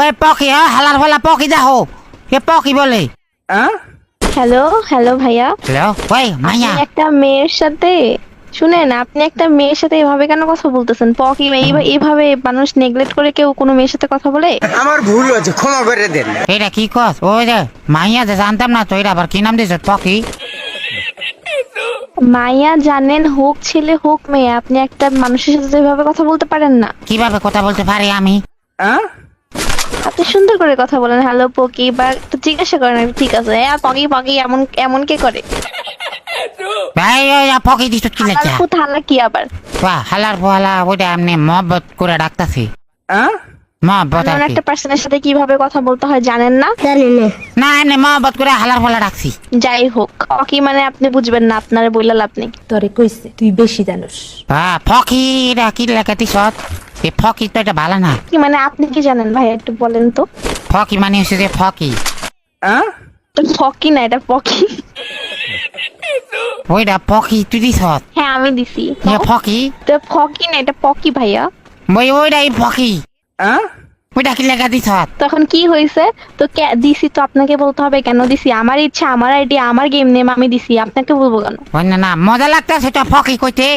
ওই পকি হ্যাঁ হালার ফালা পকি দেখো। এ পকি বলে। হ্যালো হ্যালো ভাইয়া। হ্যালো ওই মাইয়া? একটা মেয়ের সাথে শুনেন আপনি একটা মেয়ের সাথে এভাবে কেন কথা বলতেছেন? পকি এইভাবে মানুষ নেগলেক্ট করে কেউ কোনো মেয়ের সাথে কথা বলে? আমার ভুল হয়েছে ক্ষমা করে দেন। এটা কি কস? ওই যে মাইয়া যে জানতাম না তো এটা আবার কি নাম দিয়েছ? পকি মাইয়া জানেন হোক ছেলে হোক মেয়ে আপনি একটা মানুষের সাথে এভাবে কথা বলতে পারেন না। কীভাবে কথা বলতে পারি আমি? আপনি সুন্দর করে কথা বলেন। হ্যালো পকি বা একটু জিজ্ঞাসা করেন ঠিক আছে? হ্যাঁ পকি পকি এমন এমন কে করে? ভাই পকি দিছ কি থালা কি আবার? বাহ হালার ফালা ওইটা এমনি মহব্বত করে ডাকতাছি। মহব্বত আর একটা পার্সনের সাথে কীভাবে কথা বলতে হয় জানেন না? না। এমনি মহব্বত করে হালার ফালা ডাকছি। যাই হোক পকি মানে আপনি বুঝবেন না আপনার বইলা লাভ নেই। তরে কইছে তুই বেশি জানোস। বাহ ফকি এটা কি লেখা দিছ ফকি তো এটা ভালো না। কি মানে আপনি কি জানেন ভাই একটু বলেন তো। ফকি মানে হচ্ছে যে ফকি। ফকি না এটা পকি। ওইটা ফকি তুই দিছ হ্যাঁ আমি দিছি। ফকি? তো ফকি না এটা পকি ভাইয়া। ওই ওইটাই ফকি। ওইটা কি লেখা দিছ তখন কি হয়েছে তো কে- দিছি তো আপনাকে বলতে হবে কেন দিছি? আমার ইচ্ছা আমার আইডিয়া আমার গেম নেম আমি দিছি আপনাকে বলব কেন? না না মজা লাগতেছে তো ফকি কইতে।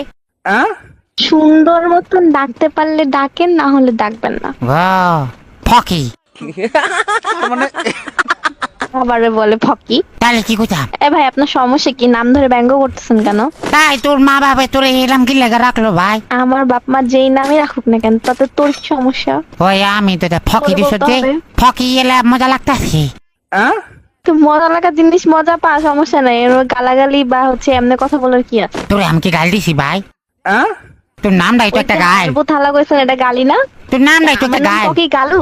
সুন্দর মতন ডাকতে পারলে ডাকেন না হলে ডাকবেন না। ফকি আবারে বলে ফকি তাহলে কি কইতাম এ ভাই আপনার সমস্যা কি? নাম ধরে ব্যঙ্গ করতেছেন কেন? তাই তোর মা বাবা তোর এরম কি লেখা রাখল ভাই? আমার বাপ মা যেই নামই রাখুক না কেন তাতে তোর কি সমস্যা? ওই আমি তো ফকি দিছ যে ফকি এলে মজা লাগতাছে। তো মজা লাগা জিনিস মজা পা সমস্যা নাই। এর গালাগালি বা হচ্ছে এমনি কথা বলার কি আছে? তোরে আমি কি গাল দিছি ভাই? তোর নামটাই তো একটা গাল। আলবো থালা কইছেন এটা গালি না? তোর নামটাই তো একটা নাম গাল। পকি গালু।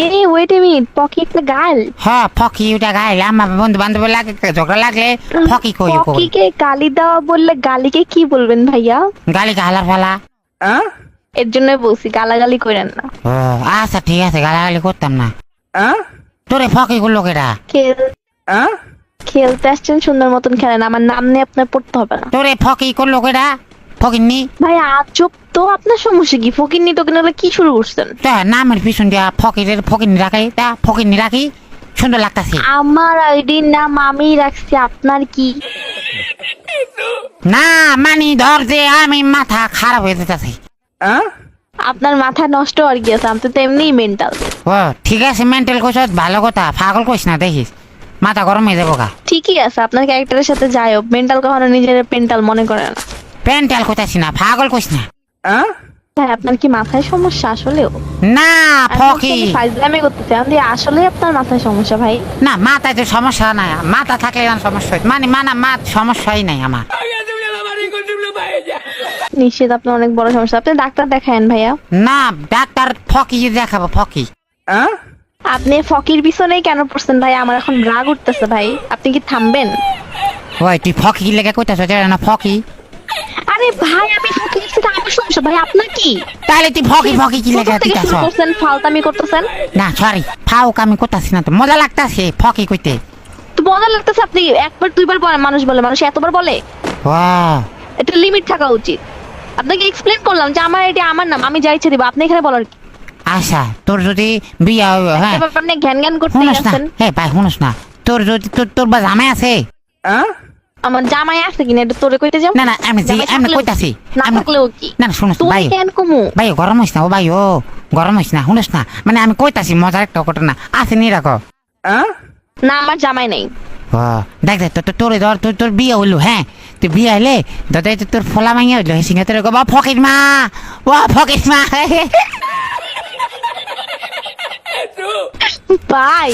এই ওয়েট এ মিনিট পকি একটা গাল? হ্যাঁ ফকি ওটা গাল। আমার বন্ধু বান্ধব লাগে ঝগড়া লাগলে ফকি কই কই? পকিকে গালি দেওয়া বললে গালিকে কি বলবেন ভাইয়া? গালি গালার ফালা। এর জন্য বলছি গালাগালি করেন না। ও আচ্ছা ঠিক আছে গালাগালি করতাম না। তোরে ফকি করল কেটা খেল খেলতে আসছেন সুন্দর মতন খেলেন আমার নাম নিয়ে আপনার পড়তে হবে না। তোরে ফকি করল কেটা ফকিন্নি? ভাই আজব তো আপনার সমস্যা কি? ফকির তো কিনা কি শুরু করছেন? তা নামের পিছন দিয়া ফকিরের ফকিনি রাখাই তা রাখি সুন্দর লাগতাছে। আমার আইডির নাম আমি রাখছি আপনার কি? না মানি ধর যে আমি মাথা খারাপ হয়ে যেতেছে। আপনার মাথা নষ্ট আর কি আছে? আপনি তো এমনিই মেন্টাল ও ঠিক আছে মেন্টাল কোচ ভালো কথা। পাগল কইস না দেখিস। মাথা গরম হয়ে যাব ঠিকই আছে আপনার ক্যারেক্টারের সাথে যাই হোক। মেন্টাল কখনো নিজের পেন্টাল মনে করে না। পেন্টাল কোথাছি না পাগল কইস না। ভাই আপনার কি মাথায় সমস্যা আসলেও? না ফকি। ফাইজলামি করতেছে আমি আসলে আপনার মাথায় সমস্যা ভাই। না মাথায় তো সমস্যা নাই। মাথা থাকলে সমস্যা হয়? মানে মানা মা সমস্যাই নাই আমার। নিশ্চিত আপনার অনেক বড় সমস্যা। আপনি ডাক্তার দেখায়েন ভাইয়া। না ডাক্তার ফকি দেখাবো ফকি। আপনি ফকির পিছনেই কেন পড়ছেন ভাই? আমার এখন রাগ উঠতেছে ভাই। আপনি কি থামবেন? ওই তুই ফকি লেগে কইতাছ না ফকি? আরে ভাই আমি ফকির সাথে আমার সমস্যা। ভাই আপনার কি? তাহলে তুই ফকি ফকি কি লেগে থেকে দিতাছ? শুরু করছেন ফালতামি করতেছেন। না সরি ফাউক আমি করতাছি না তো। মজা লাগতাছে ফকি কইতে। তো মজা লাগতেছে আপনি একবার দুইবার বলে মানুষ বলে মানুষ এতবার বলে। ও একটা লিমিট থাকা উচিত। আপনাকে এক্সপ্লেন করলাম যে আমার এটা আমার নাম আমি ইচ্ছে দিব আপনি এখানে বলার কি? আচ্ছা তোর যদি বিয়া হ্যাঁ। আপনি জ্ঞান জ্ঞান করতে শুনস আসছেন। হে ভাই শুনস না। তোর যদি তোর তোর বা জামাই আছে? আমার জামাই আছে কিনা এটা তোরে কইতে যাও না না আমি জি আমি কইতাছি। না থাকলেও কি? না না শুনস তুই ভাই। কেন কমু? ভাই গরম হইস না ও ভাই ও গরম হইস না শুনস না? মানে আমি কইতাছি মজার একটা ঘটনা। আছে নি রাখো। না আমার জামাই নাই। ও দেখ দেখ তোর তোর ধর তোর তোর বিয়ে হইল হ্যাঁ? তুই বিয়ে হইলে দাদা তোর ফলা মাইয়া হইল সিঙ্গে তোর গো ফকির মা! ও ফকির মা! ভাই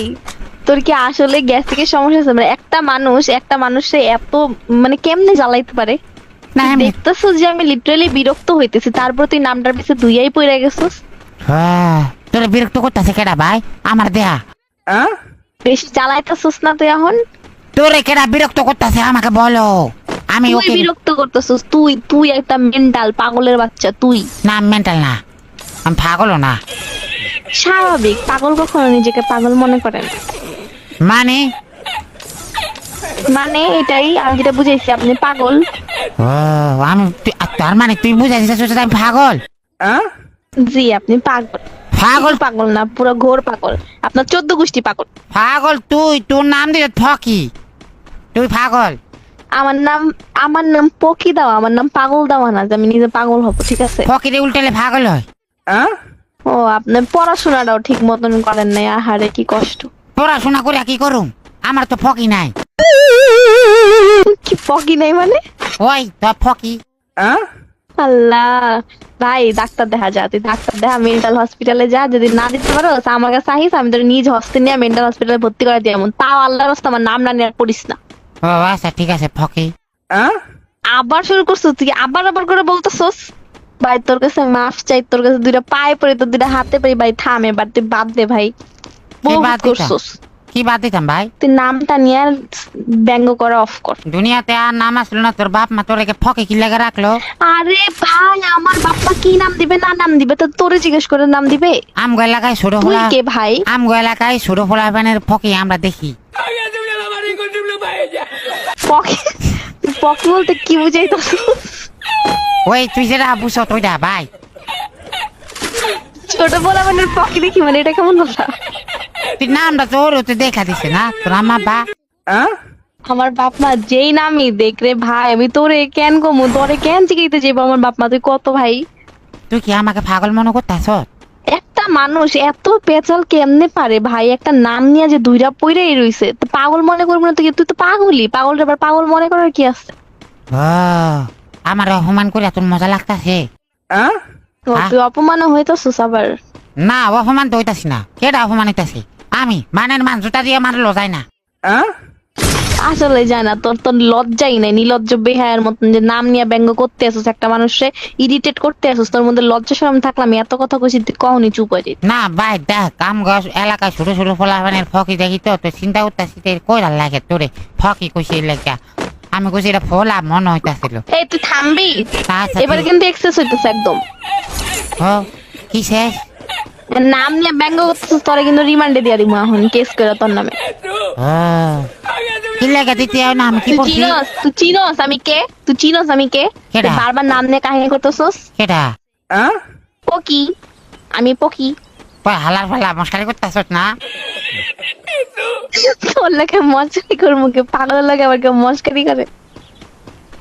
তোর কি আসলে গ্যাস্ট্রিকের সমস্যা আছে? মানে একটা মানুষ একটা মানুষে এত মানে কেমনে জ্বালাইতে পারে? না আমি যে আমি লিটারালি বিরক্ত হইতেছি তারপর তুই নামটার পিছে দুইয়াই পড়ে গেছিস? হ্যাঁ, তোর বিরক্ত করতেছে কেডা ভাই? আমার দেহা। বেশি জ্বালাইতেছিস না তুই এখন? তোরে কেডা বিরক্ত করতেছে আমাকে বলো। আমি ওকে বিরক্ত করতেছিস তুই তুই একটা মেন্টাল পাগলের বাচ্চা তুই। না মেন্টাল না। আমি পাগলও না। স্বাভাবিক পাগল কখনো নিজেকে পাগল মনে করেন মানে? মানে এটাই আমি যেটা বুঝাইছি আপনি পাগল। ও আমি তুই- আর তার মানে তুই বুঝাইছিস আমি পাগল? জি আপনি পাগল। পাগল? পাগল না পুরো ঘোর পাগল। আপনার চোদ্দ গোষ্ঠী পাগল। পাগল তুই তোর নাম দিলে ফকি। তুই পাগল? আমার নাম আমার নাম পকি দাও আমার নাম পাগল দাও না যে আমি নিজে পাগল হব ঠিক আছে? ফকিরে উল্টালে পাগল হয়। ও আপনার পড়াশোনাটাও ঠিক মতন করেন নাই আহারে কি কষ্ট। পড়াশোনা করে কি করুম? আমার তো ফকি নাই। কি পকি নাই মানে? ওই তো ফকি। আল্লাহ ভাই ডাক্তার দেখা যা তুই ডাক্তার দেখা মেন্টাল হসপিটালে যা যদি না দিতে পারো আমার কাছে আহিস আমি তোর নিজ হস্তে নিয়ে মেন্টাল হসপিটালে ভর্তি করে দিয়ে এমন তাও আল্লাহর রাস্তা আমার নাম না নিয়ে আর পড়িস না। ও আচ্ছা ঠিক আছে ফকি। আবার শুরু করছিস তুই আবার আবার করে বলতেছস? ভাই তোর কাছে মাফ চাই তোর কাছে দুইটা পায়ে পড়ে তোর দুইটা হাতে পড়ি ভাই থাম এবার তুই বাদ দে ভাই। বহুত বাদ? করছস। কি বাদ দিতাম ভাই? তুই নামটা নিয়ে আর ব্যঙ্গ করা অফ কর। দুনিয়াতে আর নাম আসলো না তোর বাপ মা তোরে ফকে কি লেগে রাখল? আরে ভাই আমার বাপ্পা কি নাম দিবে না নাম দিবে? তো তোরে জিজ্ঞেস করে নাম দিবে? আমগো এলাকায় ছোট তুই ফোলা কে ভাই? আমগো এলাকায় ছোট ফোলা বানের ফকে আমরা দেখি। পকি পকি বলতে কি বুঝাইতেছ ওই তুই যেটা বুঝছ তুইটা ভাই ছোট বলা মানে পকি দেখি মানে? এটা কেমন কথা? তুই নামটা তোর তুই দেখা দিছে না? তোর আম্মা বা আমার বাপ মা যেই নামই দেখ রে ভাই আমি তোরে কেন কমু? তোরে কেন জিগাইতে যাব আমার বাপ মা? তুই কত ভাই? তুই কি আমাকে পাগল মনে করতেছ? একটা মানুষ এত পেঁচাল কেমনে পারে ভাই? একটা নাম নিয়ে যে দুইটা পইরাই রইছে। তো পাগল মনে করব না তুই তুই তো পাগলই। পাগল এবার পাগল মনে করার কি আছে? আমার অপমান করে তোর মজা লাগতাছে। তুই অপমান হইতেছিস আবার না অপমান তো হইতাছি না। কেটা অপমান হইতাছি আমি মানের মান জুতা দিয়ে মারলো যায় না। আসলে যায় না তোর তোর লজ্জাই নাই নির্লজ্জ বেহায়ের মতন যে নাম নিয়ে ব্যঙ্গ করতে আসিস একটা মানুষে ইরিটেট করতে আসিস তোর মধ্যে লজ্জা শরম থাকলাম এত কথা কইছি তুই কখনই চুপ হয়ে যেত না। ভাই দেখ কাম গাছ এলাকায় ছোট ছোট ফলা বানের ফকি দেখি তো তো চিন্তা করতেছি কইরা লাগে তোরে ফকি কইছে লেগা। আমি কইছি এটা ফলা মন হইতাছিল। এই তুই থামবি? আচ্ছা, এবারে কিন্তু এক্সেস হইতেছে একদম। ও কি শেষ? নাম নিয়ে ব্যঙ্গ করতেছিস তোরে কিন্তু রিমান্ডে দিয়া দিমু এখন কেস করে তোর নামে। কি লেগে দিতে হয় না আমি কি করছি চিনস তুই চিনস আমি কে? তুই চিনস আমি কে? বারবার নাম নিয়ে কাহিনী করতেছস? কেটা পকি। আমি পকি। হালার ফালা মশকারি করতেছ না? লাগে মস্কারি করে মুখে পাগল লাগে আবার কেউ মস্কারি করে।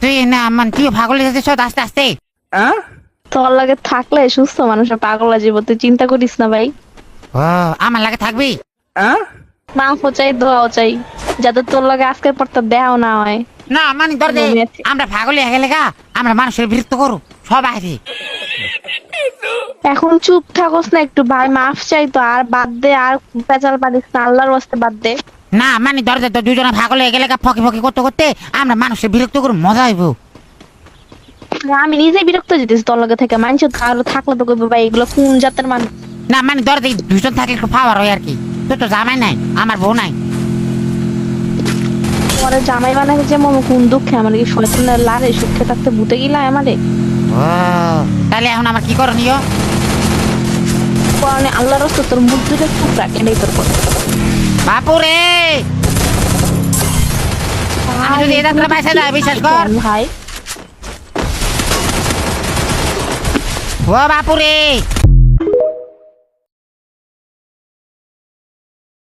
তুই না মান তুই পাগল হয়ে যাচ্ছিস আস্তে আস্তে। তোর লাগে থাকলে সুস্থ মানুষের পাগল জীব তুই চিন্তা করিস না ভাই। ও আমার লাগে থাকবি? মাংস চাই দোয়াও চাই যাতে তোর লাগে আজকের পর না হয়। না মানে ধর আছে। আমরা পাগল হয়ে গেলে গা আমরা মানুষের বিরক্ত করু সবাই রে এখন চুপ থাকস না একটু ভাই মাফ চাই তো আর বাদ দে আর পেঁচাল পারিস না আল্লাহর বাস্তে বাদ দে। না মানে ধর দে তো দুজনে পাগল হয়ে গেলে ফকি ফকি করতে করতে আমরা মানুষের বিরক্ত করু মজা হইব। আমি নিজেই বিরক্ত যেতেছি তোর লগে থেকে মানুষ আরও থাকলে তো কইবে ভাই এগুলো কোন জাতের মানুষ? না মানে ধর দে দুজন থাকলে একটু পাওয়ার হয় আর কি। তুই তো জামাই নাই আমার বউ নাই। পরে জামাই বানাকে যে মম কোন দুঃখে আমার কি শয়তানের লারে সুখে থাকতে ভূতে গিলা আমারে। তাহলে এখন আমার কি করণীয়? কারণে আল্লাহ রস্ত তোর মুখ দুটো রাখ এটাই তোর কথা বাপুরে! আমি যদি এটা তোর পয়সা দেয় বিশ্বাস কর। ভাই? ও বাপু রে